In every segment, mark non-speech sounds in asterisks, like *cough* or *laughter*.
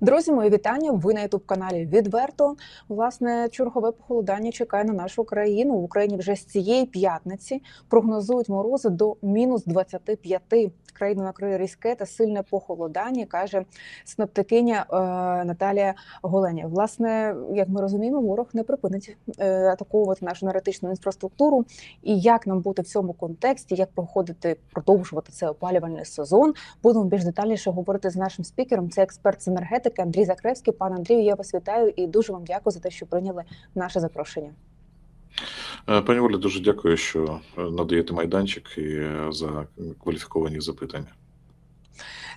Друзі, мої вітання. Ви на ютуб каналі відверто. Власне, чергове похолодання чекає на нашу країну. В Україні вже з цієї п'ятниці прогнозують морози до мінус 25. Країну накриє різке та сильне похолодання, каже синоптикиня е, Наталія Голеня. Власне, як ми розуміємо, ворог не припинить е, атаковувати нашу енергетичну інфраструктуру. І як нам бути в цьому контексті, як проходити, продовжувати цей опалювальний сезон, будемо більш детальніше говорити з нашим спікером. Це експерт з енергетики Андрій Закревський. Пан Андрію, я вас вітаю і дуже вам дякую за те, що прийняли наше запрошення. Е, Пані Оля, дуже дякую, що е, надаєте майданчик і е, за кваліфіковані запитання.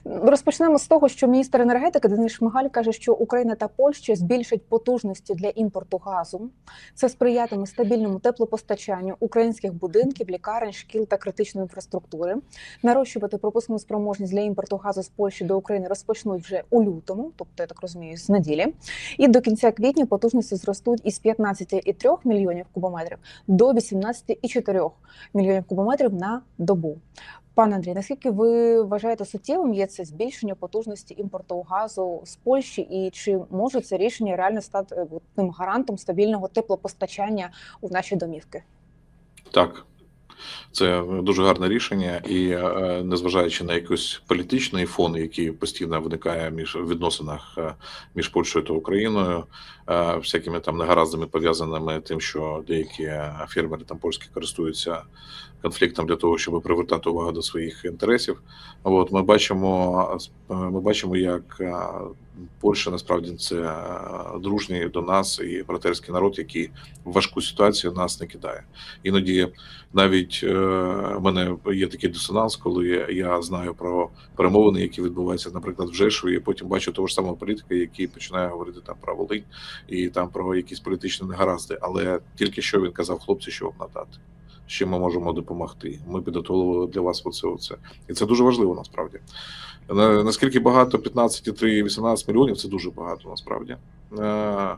Розпочнемо з того, що міністр енергетики Денис Шмигаль каже, що Україна та Польща збільшать потужності для імпорту газу. Це сприятиме стабільному теплопостачанню українських будинків, лікарень, шкіл та критичної інфраструктури. Нарощувати пропускну спроможність для імпорту газу з Польщі до України розпочнуть вже у лютому, тобто я так розумію, з неділі. І до кінця квітня потужності зростуть із 15,3 мільйонів кубометрів до 18,4 мільйонів кубометрів на добу. Пане Андрій, наскільки ви вважаєте суттєвим є це збільшення потужності імпорту газу з Польщі, і чи може це рішення реально стати е, тим гарантом стабільного теплопостачання у наші домівки? Так, це дуже гарне рішення, і е, незважаючи на якийсь політичний фон, який постійно виникає між відносинах е, між Польщею та Україною, всякими там негараздами пов'язаними тим, що деякі фермери там польські користуються конфліктом для того, щоб привертати увагу до своїх інтересів. От ми бачимо, ми бачимо, як е, Польща насправді це дружній до нас і братерський народ, який в важку ситуацію нас не кидає. Іноді навіть е, в мене є такий дисонанс, коли я знаю про перемовини, які відбуваються, наприклад, в Жешові, і потім бачу того ж самого політика, який починає говорити там про Волинь і там про якісь політичні негаразди. Але тільки що він казав, хлопці, що вам надати. Чим ми можемо допомогти? Ми підготовили для вас оце, оце. І це дуже важливо насправді. Наскільки багато 15,3-18 мільйонів це дуже багато насправді. Е,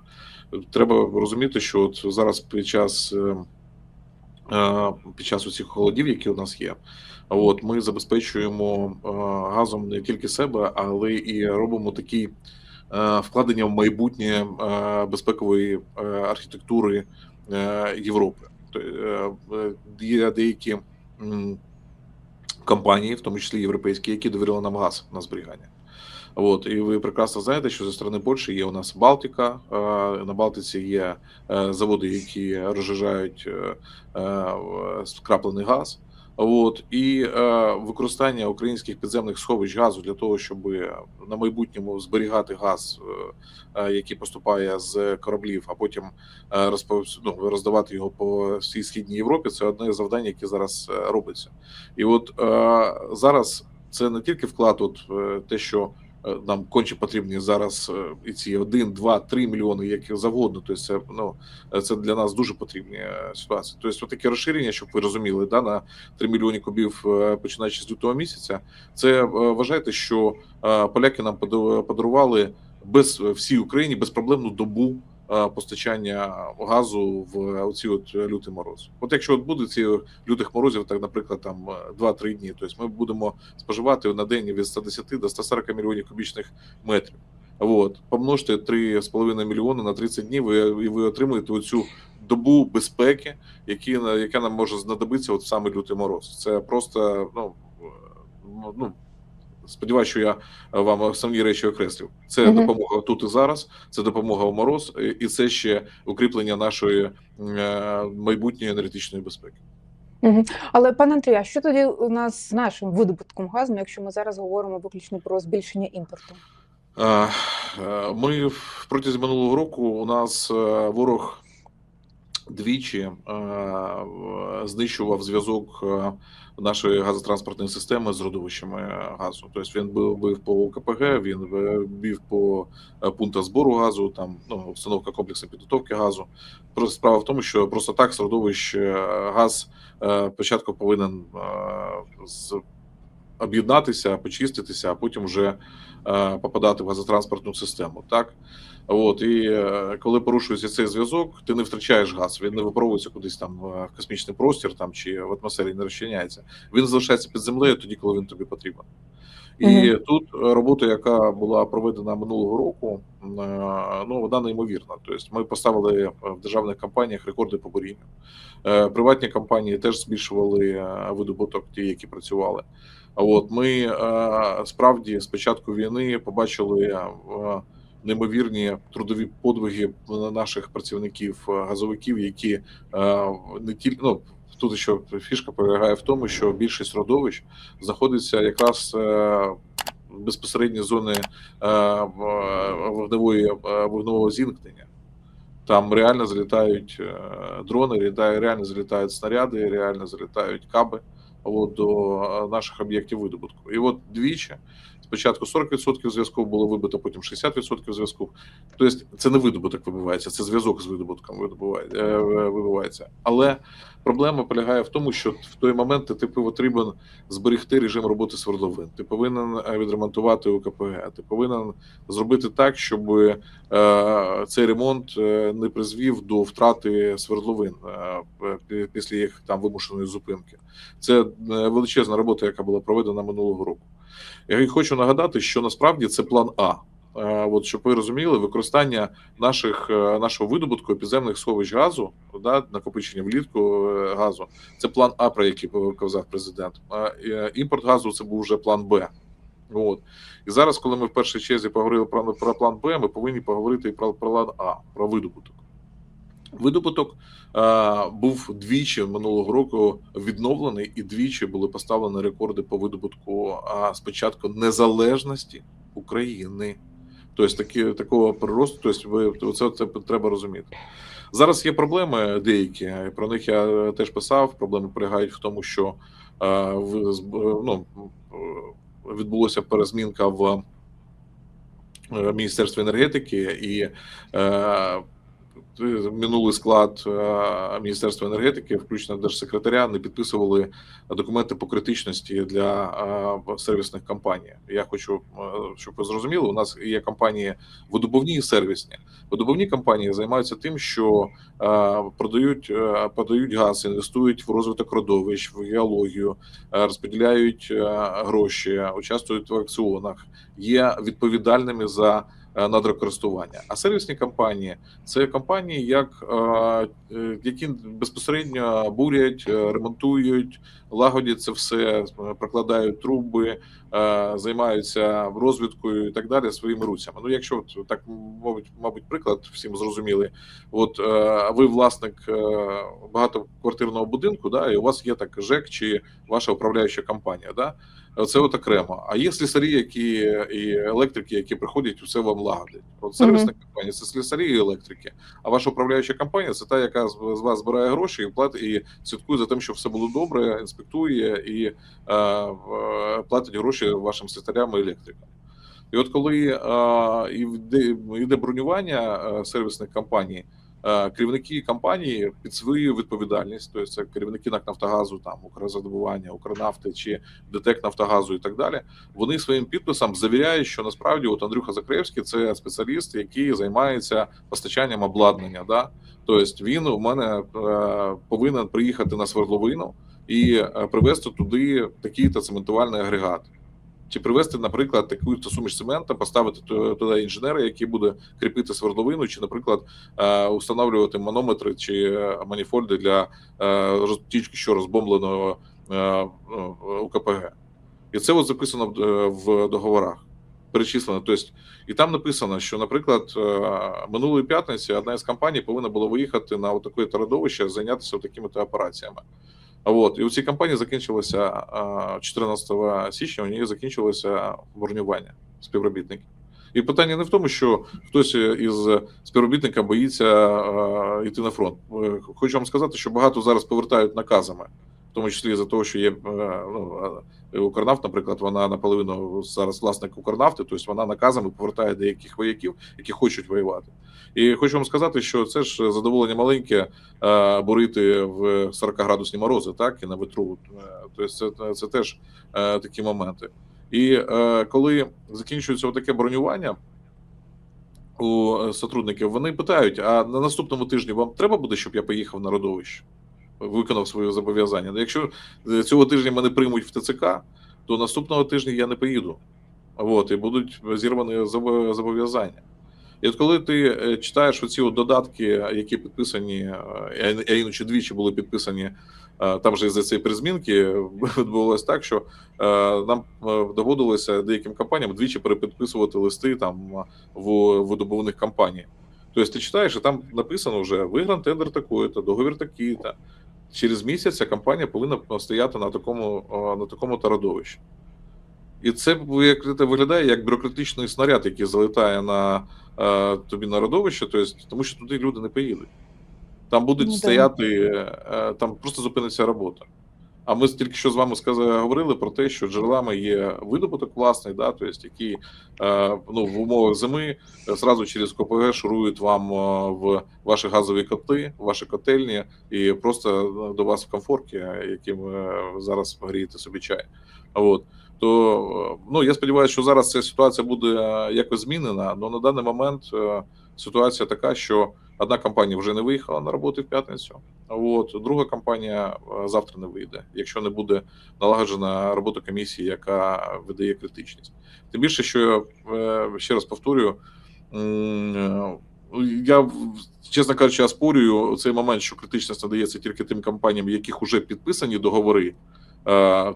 Треба розуміти, що от зараз під час е, е, під час усіх холодів, які у нас є, от ми забезпечуємо газом не тільки себе, але і робимо такі вкладення в майбутнє безпекової архітектури Європи. То, е, Є деякі компанії, в тому числі європейські, які довірили нам газ на зберігання. От і ви прекрасно знаєте, що зі сторони Польщі є у нас Балтика. На Балтиці є е, заводи, які розжижають е, скраплений газ. От і е, використання українських підземних сховищ газу для того, щоб на майбутньому зберігати газ, е, е, який поступає з кораблів, а потім е, розпов... ну, роздавати його по всій східній Європі. Це одне завдання, яке зараз е, робиться. І от е, зараз це не тільки вклад, от е, те, що нам конче потрібні зараз е, і ці 1, 2, 3 мільйони, як завгодно. Тобто це ну е, це для нас дуже потрібні е, ситуації. Тобто, таке розширення, щоб ви розуміли, да на 3 мільйони кубів, е, починаючи з лютого місяця. Це е, вважайте, що е, поляки нам пода- подарували без всій Україні безпроблемну добу е, постачання газу в оці от люті морози. От якщо от буде ці лютих морозів, так наприклад, там е, 2-3 дні, тобто ми будемо споживати на день від 110 до 140 мільйонів кубічних метрів. От, помножте 3,5 мільйони на 30 днів, і ви отримуєте оцю добу безпеки, які, яка нам може знадобитися от саме лютий мороз. Це просто ну, е, ну сподіваюся, що я вам основні речі окреслив. Це Мгм. допомога тут і зараз, це допомога в мороз, і- це ще укріплення нашої е, майбутньої енергетичної безпеки. Угу. Але пане Андрію, а що тоді у нас з нашим видобутком газу, якщо ми зараз говоримо виключно про збільшення імпорту? Е, е, Ми протягом минулого року у нас е, ворог двічі е, знищував зв'язок е, нашої газотранспортної системи з родовищами газу. Тобто він бив, по КПГ, він е, бив по е, пунктах збору газу, там ну, установка комплексу підготовки газу. Просто справа в тому, що просто так з родовищ е, газ е, спочатку повинен е, з об'єднатися, почиститися, а потім вже е, попадати в газотранспортну систему. Так от і е, коли порушується цей зв'язок, ти не втрачаєш газ, він не випаровується кудись там е, в космічний простір там чи в атмосфері не розчиняється. Він залишається під землею тоді, коли він тобі потрібен. І Мгм. тут робота, яка була проведена минулого року, ну вона неймовірна. Тобто ми поставили в державних компаніях рекорди по бурінню. Е, Приватні компанії теж збільшували видобуток, ті, які працювали. От ми е, справді з початку війни побачили е, неймовірні трудові подвиги наших працівників, е, газовиків, які не тільки ну. Тут ще фішка полягає в тому, що більшість родовищ знаходиться якраз безпосередньо зони вогневої вогневого зіткнення. Там реально залітають дрони, реально залітають снаряди, реально залітають каби от, до наших об'єктів видобутку. І от двічі. Спочатку 40% зв'язку було вибито, потім 60% зв'язку. Тобто це не видобуток вибивається, це зв'язок з видобутком видобуває- е, вибивається. Але проблема полягає в тому, що в той момент ти потрібен зберегти режим роботи свердловин. Ти повинен е, відремонтувати УКПГ. Ти повинен зробити так, щоб е, цей ремонт е, не призвів до втрати свердловин е, після їх там вимушеної зупинки. Це е, величезна робота, яка була проведена минулого року. Я хочу нагадати, що насправді це план А. Е, От щоб ви розуміли, використання наших е, нашого видобутку підземних сховищ газу, да, накопичення влітку е, газу, це план А, про який казав президент. Імпорт газу це був вже план Б. От і зараз, коли ми в першій черзі поговорили про, про план Б, ми повинні поговорити і про план А, про видобуток. Видобуток е, був двічі минулого року відновлений, і двічі були поставлені рекорди по видобутку а, спочатку незалежності України. Тобто такі, такого приросту, тобто ви це, це треба розуміти. Зараз є проблеми деякі, про них я теж писав. Проблеми полягають в тому, що е, в, ну, е, відбулося перезмінка в е, Міністерстві енергетики і е, минулий склад е, Міністерства енергетики, включно держсекретаря, не підписували документи по критичності для е, сервісних компаній. Я хочу, е, щоб ви зрозуміли, у нас є компанії видобувні і сервісні. Видобувні компанії займаються тим, що продають, подають газ, інвестують в розвиток родовищ, в геологію, розподіляють гроші, участвують в аукціонах, є відповідальними за надрокористування. А сервісні компанії це компанії, як, е, е, які безпосередньо бурять, е, ремонтують, лагодять це все, е, прокладають труби, е, займаються розвідкою і так далі своїми руцями. Ну, якщо от так мабуть, мабуть, приклад всім зрозумілий, от е, ви власник багатоквартирного будинку, да, і у вас є так ЖЕК чи ваша управляюча компанія, да. Це от окремо. А є слісарі, які і електрики, які приходять все вам лагодять. От сервісна компанія це слісарі і електрики. А ваша управляюча компанія це та, яка з з вас збирає гроші і платить і слідкує за тим, щоб все було добре, інспектує і е, платить гроші вашим слісарям і електрикам. І от коли е, йде бронювання е, сервісних компаній, е, керівники компанії під свою відповідальність, тобто це керівники НАК Нафтогазу, там Укрзадобування, Укрнафти чи ДТЕК Нафтогазу і так далі, вони своїм підписом завіряють, що насправді от Андрюха Закревський це спеціаліст, який займається постачанням обладнання. Да? Тобто він у мене е, повинен приїхати на свердловину і е, привезти туди такий-то цементувальний агрегат. Чи привезти, наприклад, таку то суміш цемента, поставити туди інженера, який буде кріпити свердловину, чи, наприклад, е, установлювати манометри чи е, маніфольди для тільки що розбомбленого е, ну, УКПГ. І це от записано в, договорах. Перечислено. Тобто, і там написано, що, наприклад, минулої п'ятниці одна із компаній повинна була виїхати на таке родовище, зайнятися такими то операціями. А От, і у цій компанії закінчилося е, 14 січня, у неї закінчилося бронювання співробітників. І питання не в тому, що хтось із співробітника боїться йти на фронт. Е, Хочу вам сказати, що багато зараз повертають наказами, тому числі за того, що є е, ну, Укрнафт, наприклад, вона наполовину зараз власник Укрнафти, тобто вона наказами повертає деяких вояків, які хочуть воювати. І хочу вам сказати, що це ж задоволення маленьке е, бурити в 40-градусні морози, так і на ветру. Тобто, це, це теж такі моменти. І коли закінчується таке бронювання у сотрудників, вони питають: а на наступному тижні вам треба буде, щоб я поїхав на родовище? Виконав своє зобов'язання. Ну, Якщо е, цього тижня мене приймуть в ТЦК, то наступного тижня я не поїду. От, і будуть зірвані зобов'язання. І от коли ти е, читаєш оці от додатки, які підписані, е, а іноді двічі були підписані, там же за цієї призмінки відбувалося так, що нам доводилося деяким компаніям двічі перепідписувати листи там в видобувних компаній. Тобто ти читаєш, і там написано вже вигран тендер такий-то, договір такий-то. Через місяць ця компанія повинна стояти на такому е, на такому родовищі. І це як виглядає як бюрократичний снаряд, який залітає на е, тобі на родовище, тобто, тому що туди люди не поїдуть. Там будуть Ну, стояти, е, там просто зупиниться робота. А ми тільки що з вами сказали, говорили про те, що джерелами є видобуток власний, да, тобто, які е, ну, в умовах зими е, зразу через КПГ шурують вам е, в ваші газові котли, ваші котельні, і просто до вас в комфорті, яким зараз грієте собі чай. От то ну я сподіваюся, що зараз ця ситуація буде якось змінена. але на даний момент ситуація така, що одна компанія вже не виїхала на роботу в п'ятницю. От друга компанія е, завтра не вийде, якщо не буде налагоджена робота комісії, яка видає критичність. Тим більше, що е, ще раз повторюю. е, Я чесно кажучи, оспорюю цей момент, що критичність надається тільки тим компаніям, яких вже підписані договори,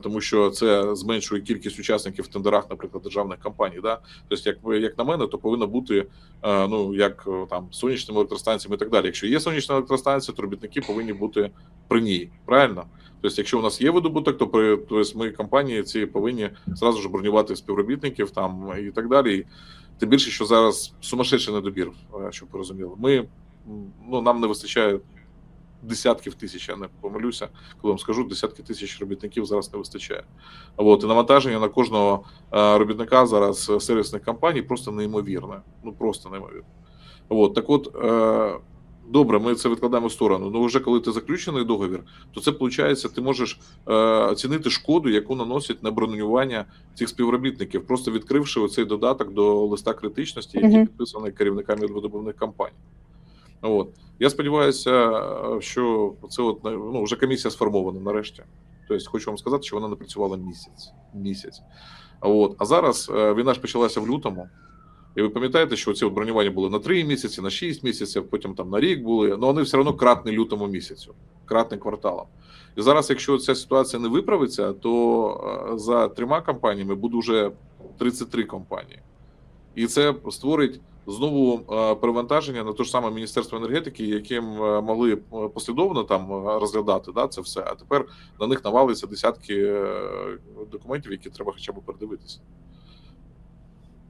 тому що це зменшує кількість учасників в тендерах, наприклад, державних компаній. Да? Тобто, як як на мене, то повинно бути е, ну як е, там сонячними електростанціями і так далі. Якщо є сонячна електростанція, то робітники повинні бути при ній. Правильно? Тобто, якщо у нас є видобуток, то при тобто ми компанії ці повинні зразу ж бронювати співробітників там і так далі. І тим більше, що зараз сумасшедший недобір, е, щоб ви розуміли. Ми ну нам не вистачає десятків тисяч, я не помилюся, коли вам скажу, десятки тисяч робітників зараз не вистачає. От і навантаження на кожного е, робітника зараз сервісних компаній просто неймовірне. Ну просто неймовірне. От так, от е, добре, ми це відкладаємо в сторону. Ну вже коли ти заключений договір, то це виходить, ти можеш е, оцінити шкоду, яку наносить на бронювання цих співробітників, просто відкривши оцей додаток до листа критичності, який Мгм. підписаний керівниками видобувних компаній. От я сподіваюся, що це от ну вже комісія сформована нарешті. Тобто, хочу вам сказати, що вона не працювала місяць. Місяць. От а зараз е, війна ж почалася в лютому. І ви пам'ятаєте, що ці бронювання були на 3 місяці, на 6 місяців, потім там на рік були. але вони все одно кратні лютому місяцю, кратні кварталам. І зараз, якщо ця ситуація не виправиться, то е, за трьома компаніями буде вже 33 компанії. І це створить знову е, перевантаження на те ж саме Міністерство енергетики, яким е, могли е, послідовно там розглядати да, це все. А тепер на них навалиться десятки документів, які треба хоча б передивитися.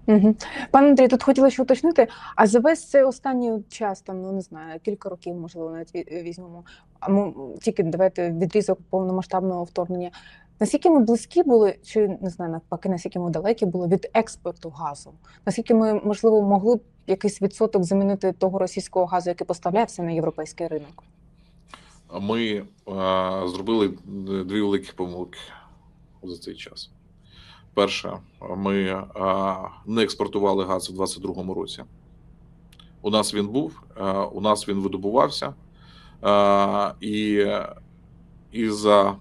Угу. Пане Андрій, тут хотіла ще уточнити, а за весь цей останній час, там, ну не знаю, кілька років, можливо, навіть ві- візьмемо, а ми тільки давайте відрізок повномасштабного вторгнення. Наскільки ми близькі були, чи не знаю, навпаки, наскільки ми далекі були від експорту газу? Наскільки ми, можливо, могли б якийсь відсоток замінити того російського газу, який поставлявся на європейський ринок? Ми е, зробили дві великі помилки за цей час. Перше, ми е, не експортували газ у 2022 році. У нас він був, е, у нас він видобувався, е, і із-за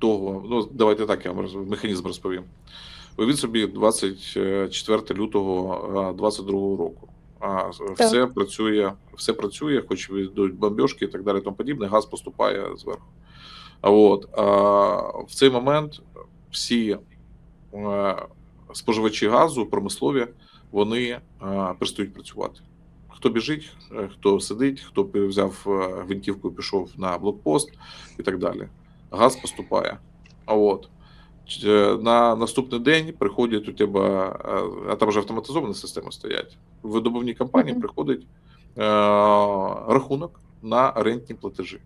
того, ну давайте так, я вам механізм розповім. Уявіть собі 24 лютого 2022 року. А все працює, все працює, хоч йдуть бомбьошки і так далі, тому подібне, газ поступає зверху. А от а, в цей момент всі споживачі газу, промислові, вони перестають працювати. Хто біжить, е, хто сидить, хто взяв е, гвинтівку і пішов на блокпост і так далі. Газ поступає. А от е, на наступний день приходять у тебе, е, а там вже автоматизовані системи стоять. В видобувній компанії Мгм. приходить е, рахунок на рентні платежі.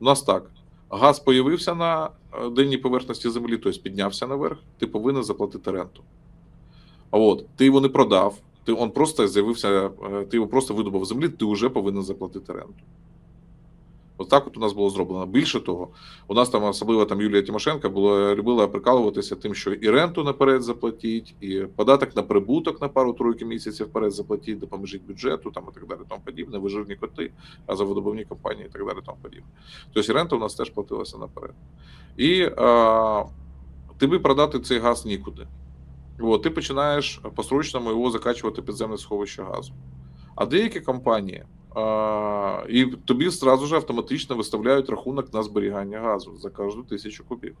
У нас так. Газ появився на е, денній поверхності землі, тобто піднявся наверх, ти повинен заплатити ренту. А от ти його не продав, ти он просто з'явився, ти його просто видобув з землі, ти вже повинен заплатити ренту. От от у нас було зроблено. Більше того, у нас там особливо там Юлія Тимошенко була любила прикалуватися тим, що і ренту наперед заплатіть, і податок на прибуток на пару-тройки місяців вперед заплатіть, допоможіть бюджету, там і так далі, тому подібне. Ви жирні коти, а за видобувні компанії і так далі, тому подібне. Тобто рента у нас теж платилася наперед. І а, тобі продати цей газ нікуди. От, ти починаєш по-срочному його закачувати підземне сховище газу. А деякі компанії і тобі зразу ж автоматично виставляють рахунок на зберігання газу за кожну тисячу кубів.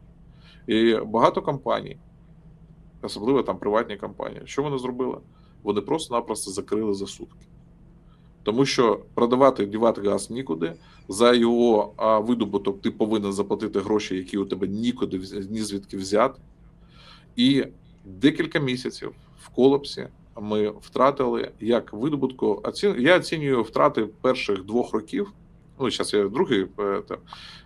І багато компаній, особливо там приватні компанії, що вони зробили? Вони просто-напросто закрили за сутки. Тому що продавати дівати газ нікуди, за його а, видобуток ти повинен заплатити гроші, які у тебе нікуди ні звідки взяти. І декілька місяців в колапсі ми втратили як видобутку. Я оцінюю втрати перших двох років. Ну, зараз я другий. е.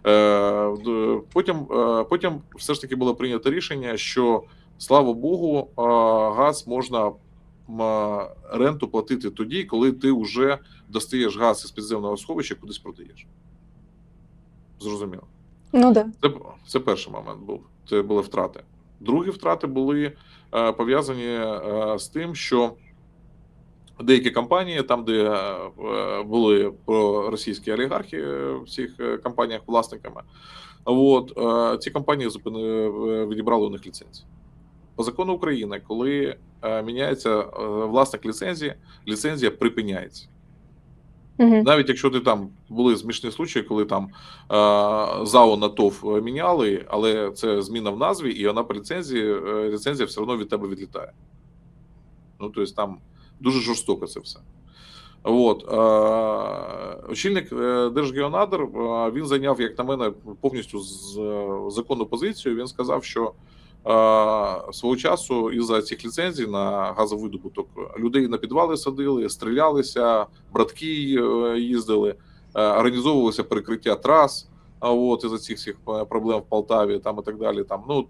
Е, потім, е, потім все ж таки було прийнято рішення, що слава Богу, газ можна ренту платити тоді, коли ти вже достаєш газ із підземного сховища, кудись продаєш. Зрозуміло. Ну да. Це, це перший момент був. Це були втрати. Другі втрати були е, пов'язані е, з тим, що деякі компанії, там, де е, були російські олігархи в цих компаніях власниками, от, ці компанії відібрали у них ліцензії. По закону України, коли міняється власник ліцензії, ліцензія припиняється. Угу. Навіть якщо ти там були смішні случаї, коли там е, ЗАО на ТОВ міняли, але це зміна в назві, і вона по ліцензії, е, ліцензія все одно від тебе відлітає. Ну, тобто там дуже жорстоко це все. От, е, очільник е, Держгеонадр, е, він зайняв, як на мене, повністю з, е, законну позицію. Він сказав, що е, свого часу із-за цих ліцензій на газовидобуток людей на підвали садили, стрілялися, братки е, їздили, е, організовувалося перекриття трас. А от із-за цих всіх е, проблем в Полтаві там і так далі. Там ну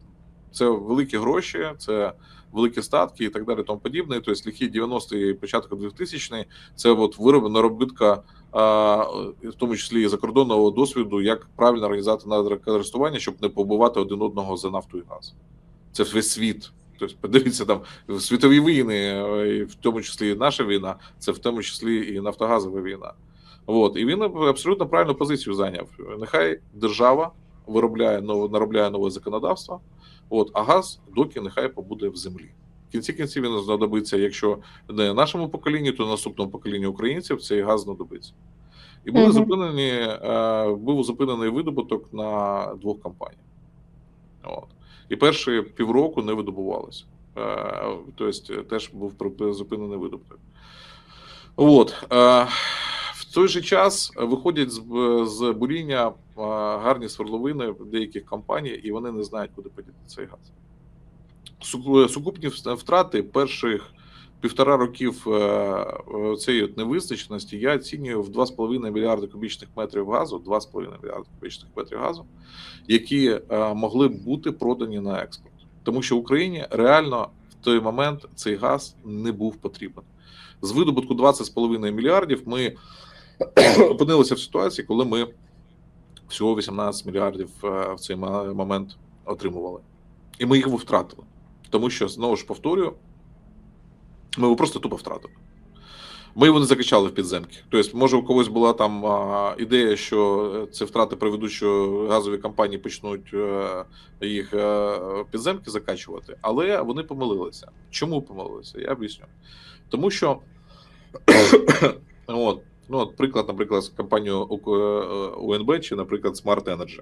це великі гроші, це великі статки і так далі. Тому подібне. Тобто ліхі 90-ті, початок 2000-х – це от вироб наробитка, в тому числі і закордонного досвіду, як правильно організувати надрокористування, щоб не побивати один одного за нафту і газ. Це весь світ. Тобто, подивіться там світові війни, е, і в тому числі і наша війна, це в тому числі і нафтогазова війна. От і він абсолютно правильну позицію зайняв. Нехай держава виробляє нове, наробляє нове законодавство. От, а газ доки нехай побуде в землі. В кінці кінців він знадобиться, якщо не нашому поколінню, то наступному поколінню українців цей газ знадобиться. І були Мгм. зупинені, е, був зупинений видобуток на двох компаніях. От. І перші півроку не видобувалося. Е, тобто теж був зупинений видобуток. От. Е, в той же час виходять з, з буріння е, гарні свердловини деяких компаній, і вони не знають, куди подіти цей газ. Сукупні втрати перших півтора років е, цієї невизначеності я оцінюю в 2,5 мільярди кубічних метрів газу, 2,5 мільярди кубічних метрів газу, які е, могли б бути продані на експорт. Тому що Україні реально в той момент цей газ не був потрібен. З видобутку 20,5 мільярдів ми *clears throat* опинилися в ситуації, коли ми всього 18 мільярдів е, в цей момент отримували. І ми їх втратили. Тому що, знову ж повторюю, ми його просто тупо втратили. Ми його не закачали в підземки. Тобто, може, у когось була там а, ідея, що е, ці втрати приведуть, що газові компанії почнуть е, їх е, в підземки закачувати, але вони помилилися. Чому помилилися? Я об'ясню. Тому що *coughs* от, ну, от приклад, наприклад, е, УНБ чи, наприклад, Smart Energy.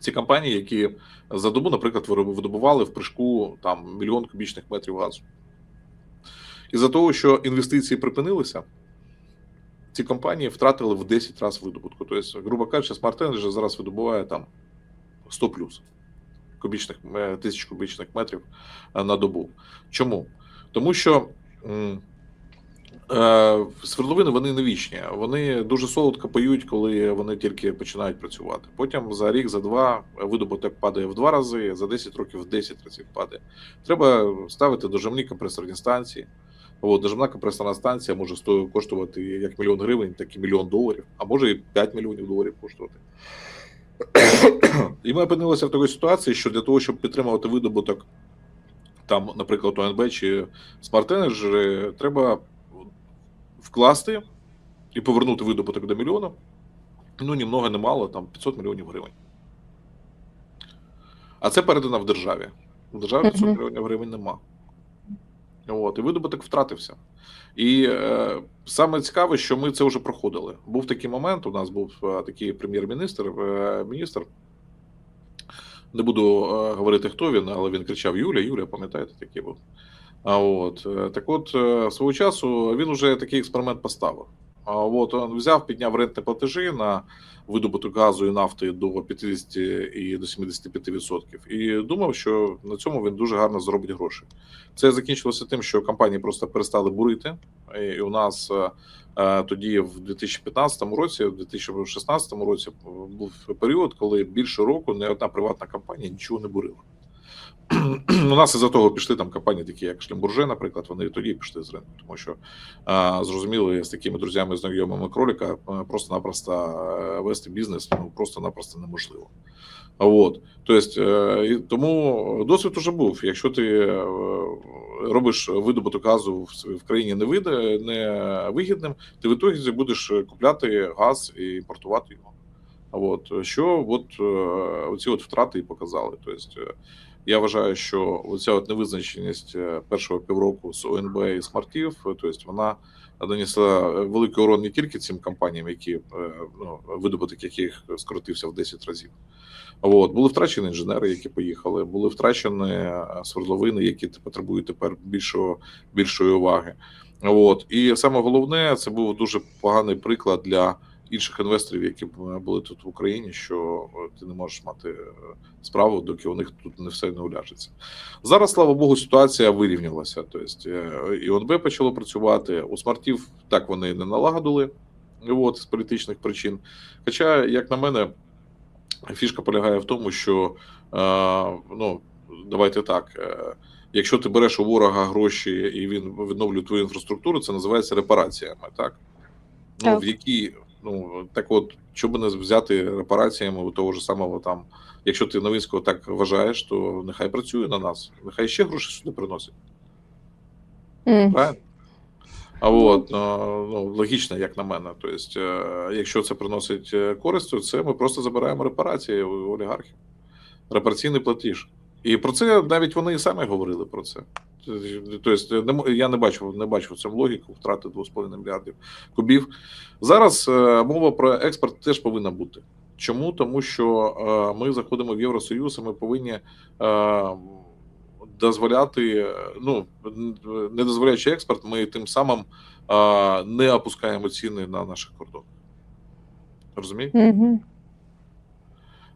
Ці компанії, які за добу, наприклад, видобували в прыжку там мільйон кубічних метрів газу. Із-за того, що інвестиції припинилися, ці компанії втратили в 10 разів видобутку. Тобто, грубо кажучи, Smart Energy зараз видобуває там 100 плюс кубічних, е, тисяч кубічних метрів е, на добу. Чому? Тому що е, свердловини вони не вічні. Вони дуже солодко поють, коли вони тільки починають працювати. Потім за рік, за два видобуток падає в два рази, за 10 років в 10 разів падає. Треба ставити дожимні компресорні станції. От, державна компресорна станція може коштувати як мільйон гривень, так і мільйон доларів, а може і 5 мільйонів доларів коштувати. І ми опинилися в такій ситуації, що для того, щоб підтримувати видобуток, там, наприклад, ОНБ чи Smart Energy, треба вкласти і повернути видобуток до мільйона. Ну, ні много, не мало, там 500 мільйонів гривень. А це передано в державі. В державі 500 Мгм. мільйонів гривень нема. От, і видобуток втратився. І е, саме цікаве, що ми це вже проходили. Був такий момент. У нас був е, такий прем'єр-міністр, е, міністр. Не буду е, говорити, хто він, але він кричав Юля, Юля, пам'ятаєте, такий був. А от е, так, от е, свого часу він вже такий експеримент поставив. А от він взяв, підняв рентні платежі на видобуток газу і нафти до 50 і до 75%. І думав, що на цьому він дуже гарно заробить гроші. Це закінчилося тим, що компанії просто перестали бурити. І у нас е, е, тоді, в 2015 році, в 2016 році, був період, коли більше року не одна приватна компанія нічого не бурила. У нас із-за того пішли там компанії, такі як Шлембурже, наприклад, вони і тоді пішли з ринку, тому що а, зрозуміли з такими друзями, знайомими кроліка е, просто-напросто е, вести бізнес ну просто-напросто неможливо. От, тобто, е, тому досвід уже був. Якщо ти робиш видобуток газу в с- в країні невиде, невигідним, ти в ітогі будеш купляти газ і імпортувати його. От що от оці от втрати і показали. Тобто, я вважаю, що оця от невизначеність е, першого півроку з ОНБ і смартів, е, тобто вона нанесла великий урон не тільки цим компаніям, які е, ну, видобуток яких скоротився в 10 разів. От були втрачені інженери, які поїхали, були втрачені е, свердловини, які потребують тепер більшого більшої уваги. От і саме головне, це був дуже поганий приклад для інших інвесторів, які б були тут в Україні, що е, ти не можеш мати е, справу, доки у них тут не все не уляжеться. Зараз, слава Богу, ситуація вирівнялася. Тобто е, і ОНБ почало працювати. У смартів так вони не налагодили от, з політичних причин. Хоча, як на мене, фішка полягає в тому, що е, ну, давайте так. е, Якщо ти береш у ворога гроші і він відновлює твою інфраструктуру, це називається репараціями, так? Ну, в які, ну так от, що би не взяти репараціями у того ж самого там, якщо ти Новинського так вважаєш, то нехай працює на нас, нехай ще гроші сюди приносить. Мгм. Правильно? А от ну, ну, логічно, як на мене. Тобто, е, якщо це приносить е, користь, то це ми просто забираємо репарації у олігархів. Репараційний платіж. І про це навіть вони і самі говорили про це. Тобто, я не бачив, не в цьому логіку втрати 2,5 мільярдів кубів. Зараз е, мова про експорт теж повинна бути. Чому? Тому що е, ми заходимо в Євросоюз, і ми повинні е, дозволяти, ну не дозволяючи експорт, ми тим самим не опускаємо ціни на наших кордонах. Розумієте? Мгм.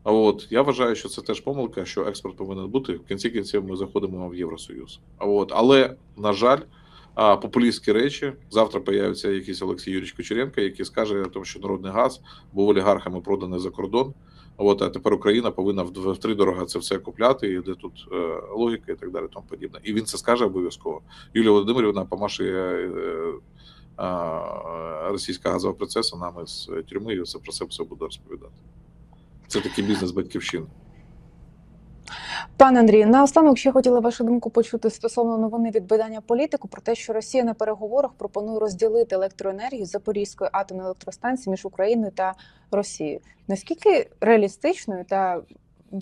А от я вважаю, що це теж помилка, що експорт повинен бути. В кінці кінців ми заходимо в Євросоюз. А от, але на жаль, популістські речі завтра появиться якийсь Олексій Юрійович Кучеренко, який скаже, тому що народний газ був олігархами проданий за кордон. От, а тепер Україна повинна в втридорога дорога це все купляти, і де тут е, логіка і так далі, тому подібне. І він це скаже обов'язково. Юлія Володимирівна помашує е, е, російська газова процеса нами з тюрми, і все про це все буде розповідати. Це такий бізнес батьківщини. Пане Андрію, наостанок ще хотіла вашу думку почути стосовно новини від видання політику про те, що Росія на переговорах пропонує розділити електроенергію Запорізької атомної електростанції між Україною та Росією. Наскільки реалістичною та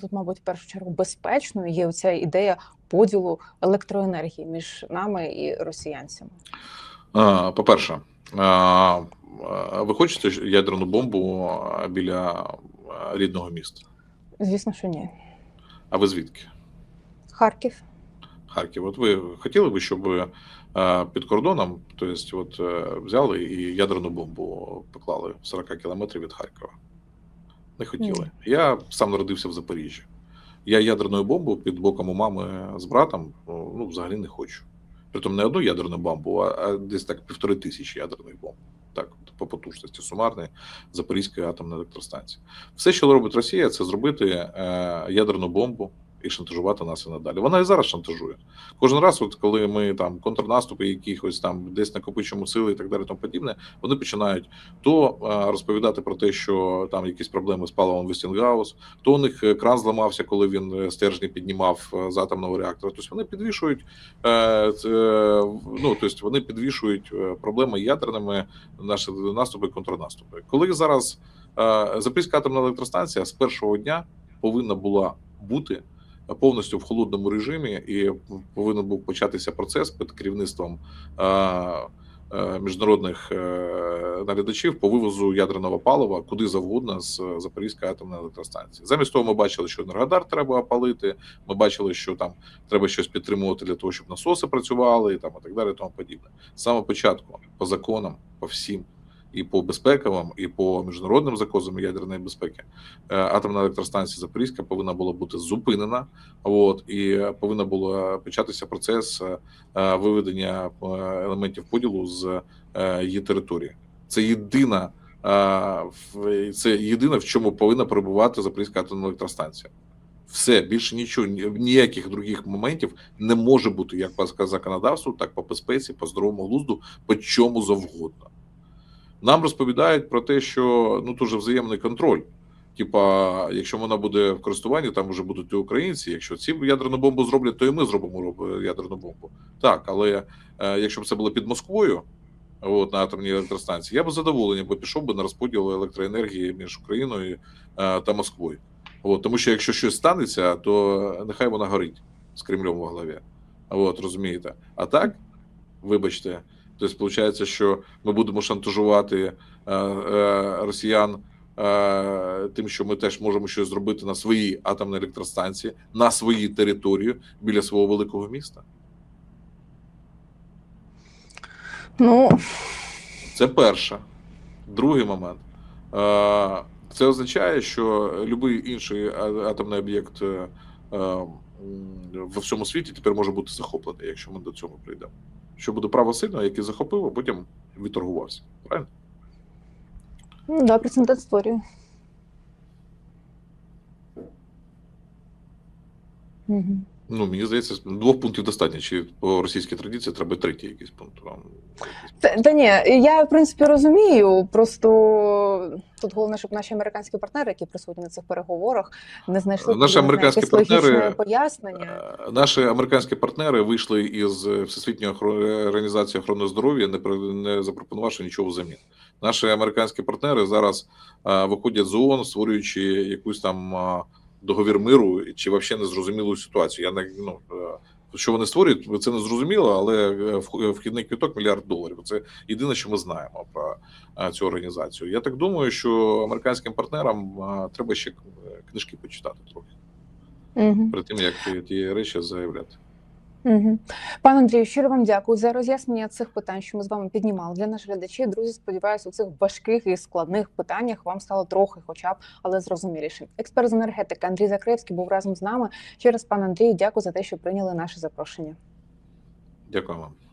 тут, мабуть, в першу чергу безпечною є ця ідея поділу електроенергії між нами і росіянцями? По-перше, а, а, ви хочете ядерну бомбу біля рідного міста? Звісно, що ні. А ви звідки? Харків. Харків. От ви хотіли би, щоб е, під кордоном, тобто, от е, взяли і ядерну бомбу поклали 40 кілометрів від Харкова? Не хотіли. Я сам народився в Запоріжжі. Я ядерну бомбу під боком у мами з братом ну, взагалі не хочу. Притом не одну ядерну бомбу, а десь так півтори тисячі ядерних бомб. Так, по потужності сумарної Запорізької атомної електростанції. Все, що робить Росія, це зробити е, ядерну бомбу і шантажувати нас і надалі. Вона і зараз шантажує. Кожен раз, от коли ми там контрнаступи, якихось там десь накопичуємо сили і так далі, тому подібне, вони починають то е, розповідати про те, що там якісь проблеми з паливом Вестінгаус, то у них кран зламався, коли він е, стержні піднімав е, з атомного реактора. Тобто вони підвішують ну тобто вони підвішують проблеми ядерними наші наступи контрнаступи. Коли зараз Запорізька атомна електростанція з першого дня повинна була бути повністю в холодному режимі, і повинен був початися процес під керівництвом е, е, міжнародних е, наглядачів по вивозу ядерного палива куди завгодно з Запорізької атомної електростанції. Замість того, ми бачили, що Енергодар треба опалити. Ми бачили, що там треба щось підтримувати для того, щоб насоси працювали, і там і так далі, і тому подібне. Самого початку по законам, по всім. І по безпековим, і по міжнародним законам ядерної безпеки е, атомна електростанція Запорізька повинна була бути зупинена. От і повинна була початися процес е, е, виведення елементів поділу з її території. Це єдина це єдине, в чому повинна перебувати Запорізька атомна електростанція. Все більше нічого, ні- ніяких других моментів не може бути як по законодавству, так по безпеці, по здоровому глузду, по чому завгодно. Нам розповідають про те, що ну дуже взаємний контроль. Типа, якщо вона буде в користуванні, там вже будуть і українці. Якщо ці ядерну бомбу зроблять, то і ми зробимо ядерну бомбу. Так, але е, якщо б це було під Москвою, от на атомній електростанції, я б з задоволенням би пішов би на розподіл електроенергії між Україною е, та Москвою. От, тому що якщо щось станеться, то нехай вона горить з Кремлем во главі. От, розумієте? А так, вибачте, тобто, виходить, що ми будемо шантажувати е, е, росіян е, тим, що ми теж можемо щось зробити на своїй атомній електростанції, на своїй території біля свого великого міста. Ну Це перше. Другий момент. Це означає, що будь-який інший атомний об'єкт в всьому світі тепер може бути захоплений, якщо ми до цього прийдемо. Що буде право сильного, яке захопив, а потім відторгувався. Правильно? ну, да, прецедент створює. Угу. Ну, мені здається, двох пунктів достатньо. Чи по російській традиції треба третій якийсь пункт. Та, та ні, я в принципі розумію. Просто тут головне, щоб наші американські партнери, які присутні на цих переговорах, не знайшли Наші не американські логічне партнери, пояснення. Е, Наші американські партнери вийшли із Всесвітньої організації охорони здоров'я, не не запропонувавши нічого взамін. Наші американські партнери зараз е, виходять з ООН, створюючи якусь там е, договір миру чи взагалі незрозумілу ситуацію. Я не ну. е, Що вони створюють, це не зрозуміло, але е, вхідний квіток мільярд доларів. Це єдине, що ми знаємо про е, цю організацію. Я так думаю, що американським партнерам е, треба ще е, книжки почитати трохи Угу. перед тим, як ті речі заявляти. Пане Андрію, щиро вам дякую за роз'яснення цих питань, що ми з вами піднімали для наших глядачів. Друзі, сподіваюся, у цих важких і складних питаннях вам стало трохи, хоча б, але зрозуміліше. Експерт з енергетики Андрій Закревський був разом з нами. Ще раз, пане Андрію, дякую за те, що прийняли наше запрошення. Дякую вам.